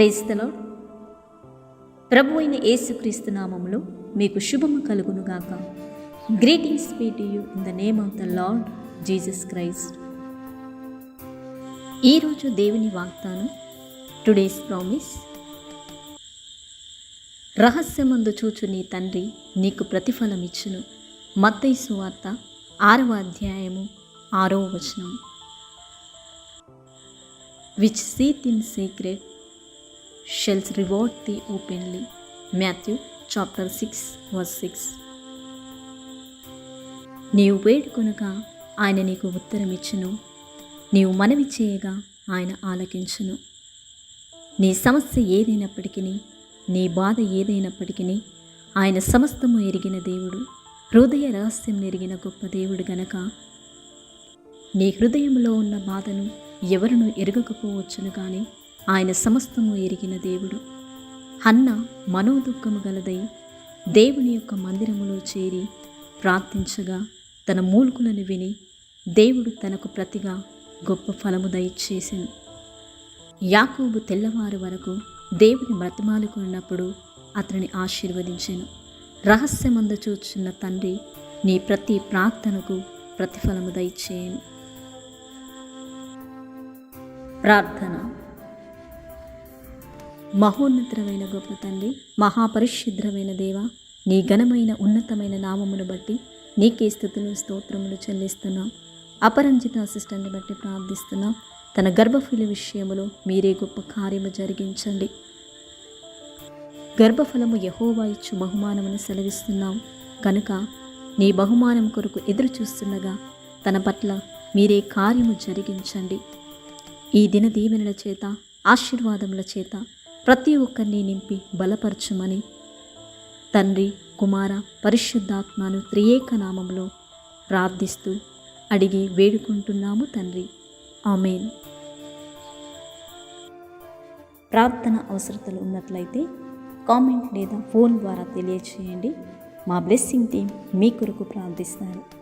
క్రైస్తలో ప్రభు అయిన యేసుక్రీస్తు నామంలో మీకు శుభము కలుగునుగాక. Greetings be to you in the name of the lord Jesus Christ. ఈరోజు దేవుని వాగ్దానం టుడేస్ ప్రామిస్ రహస్యమందు చూచు నీ తండ్రి నీకు ప్రతిఫలం ఇచ్చును. మత్తైసు సువార్త ఆరవ అధ్యాయము ఆరవ వచనం. Which seeth in secret shall reward thee openly Matthew chapter six verse six నీవు వేడుకొనక ఆయన నీకు ఉత్తరం ఇచ్చును నీవు మనవి చేయగా ఆయన ఆలకించును. నీ సమస్య ఏదైనప్పటికీ నీ బాధ ఏదైనప్పటికీ ఆయన సమస్తము ఎరిగిన దేవుడు. హృదయ రహస్యం ఎరిగిన గొప్ప దేవుడు గనక నీ హృదయంలో ఉన్న బాధను ఎవరును ఎరగకపోవచ్చును కానీ ఆయన సమస్తము ఎరిగిన దేవుడు. హన్న మనోదుఖము గలదై దేవుని యొక్క మందిరములో చేరి ప్రార్థించగా తన మూల్కులను విని దేవుడు తనకు ప్రతిగా గొప్ప ఫలము దయచేసెను. యాకూబు తెల్లవారు వరకు దేవుని బ్రతిమాలుకున్నప్పుడు అతనిని ఆశీర్వదించాను. రహస్యమందు చూచున్న తండ్రి నీ ప్రతి ప్రార్థనకు ప్రతిఫలము దయచేయను. ప్రార్థన. మహోన్నతమైన గొప్ప తండ్రి మహాపరిశుద్రమైన దేవ నీ ఘనమైన ఉన్నతమైన నామమును బట్టి నీకే స్థుతులు స్తోత్రములు చెల్లిస్తున్నాం. అపరంజిత అసిస్టెంట్ని బట్టి ప్రార్థిస్తున్నాం. తన గర్భఫల విషయములో మీరే గొప్ప కార్యము జరిగించండి. గర్భఫలము యహోవా ఇచ్చు బహుమానమును సెలవిస్తున్నాం. కనుక నీ బహుమానం కొరకు ఎదురు చూస్తుండగా తన పట్ల మీరే కార్యము జరిగించండి. ఈ దిన దీవెనల చేత ఆశీర్వాదముల చేత ప్రతి ఒక్కరిని నింపి బలపరచమని. తండ్రి కుమార పరిశుద్ధాత్మను త్రియేక నామంలో ప్రార్థిస్తూ అడిగి వేడుకుంటున్నాము తండ్రి. ఆమెన్. ప్రార్థన అవసరతలు ఉన్నట్లయితే కామెంట్ లేదా ఫోన్ ద్వారా తెలియచేయండి. మా బ్లెస్సింగ్ టీం మీ కొరకు ప్రార్థిస్తారు.